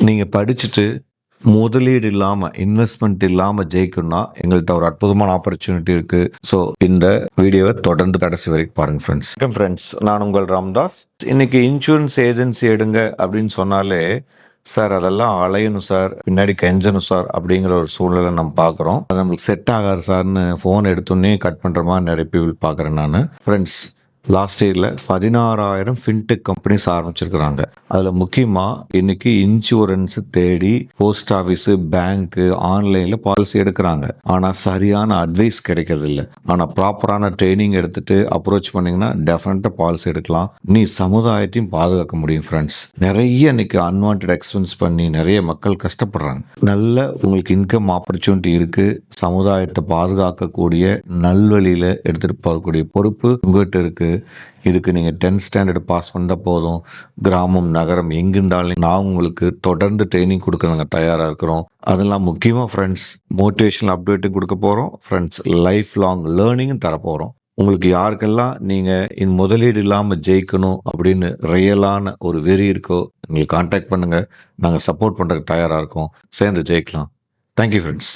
நீங்கள் படிச்சுட்டு முதலீடு இல்லாமல் இன்வெஸ்ட்மெண்ட் இல்லாமல் ஜெயிக்கணும்னா எங்கள்கிட்ட ஒரு அற்புதமான ஆப்பர்ச்சுனிட்டி இருக்குது ஸோ இந்த வீடியோவை தொடர்ந்து கடைசி வரைக்கும் பாருங்கள் ஃப்ரெண்ட்ஸ் வணக்கம் ஃப்ரெண்ட்ஸ் நான் உங்கள் ராம்தாஸ். இன்னைக்கு இன்சூரன்ஸ் ஏஜென்சி எடுங்க அப்படின்னு சொன்னாலே சார் அதெல்லாம் அலையணும் சார் பின்னாடி கெஞ்சணும் சார் அப்படிங்கிற ஒரு சூழ்நிலை நம்ம பார்க்குறோம் அது நம்மளுக்கு செட் ஆகாது சார்னு ஃபோன் எடுத்தோன்னே கட் பண்ணுற மாதிரி நிறைய பீப்புள் பார்க்குறேன் நான். ஃப்ரெண்ட்ஸ் லாஸ்ட் இயரில் பதினாறாயிரம் ஃபின்டெக் கம்பெனிஸ் ஆரம்பிச்சிருக்கிறாங்க. அதில் முக்கியமாக இன்னைக்கு இன்சூரன்ஸ் தேடி போஸ்ட் ஆஃபீஸு பேங்க்கு ஆன்லைனில் பாலிசி எடுக்கிறாங்க. ஆனால் சரியான அட்வைஸ் கிடைக்கிறது இல்லை. ஆனால் ப்ராப்பரான ட்ரைனிங் எடுத்துட்டு அப்ரோச் பண்ணிங்கன்னா டெஃபினட்டாக பாலிசி எடுக்கலாம். நீ சமுதாயத்தையும் பாதுகாக்க முடியும் ஃப்ரெண்ட்ஸ் நிறைய இன்னைக்கு அன்வான்ட் எக்ஸ்பென்ஸ் பண்ணி நிறைய மக்கள் கஷ்டப்படுறாங்க. நல்ல உங்களுக்கு இன்கம் ஆப்பர்ச்சுனிட்டி இருக்குது சமுதாயத்தை பாதுகாக்கக்கூடிய நல்வழியில் எடுத்துகிட்டு போகக்கூடிய பொறுப்பு உங்கள்கிட்ட இருக்குது இதுக்கு நீங்கள் டென்த் ஸ்டாண்டர்ட் பாஸ் பண்ணால் போதும். கிராமம் நகரம் எங்கிருந்தாலும் நான் உங்களுக்கு தொடர்ந்து ட்ரைனிங் கொடுக்க நாங்கள் தயாராக இருக்கிறோம். அதெல்லாம் முக்கியமாக ஃப்ரெண்ட்ஸ் மோட்டிவேஷனல் அப்டேட்டும் கொடுக்க போகிறோம் ஃப்ரெண்ட்ஸ் லைஃப் லாங் லேர்னிங்கும் தரப்போகிறோம் உங்களுக்கு யாருக்கெல்லாம் நீங்கள் இன் முதலீடு இல்லாமல் ஜெயிக்கணும் அப்படின்னு ரியலான ஒரு வெறி இருக்கோ எங்களுக்கு காண்டாக்ட் பண்ணுங்கள் நாங்கள் சப்போர்ட் பண்ணுறதுக்கு தயாராக இருக்கோம். சேர்ந்து ஜெயிக்கலாம். Thank you friends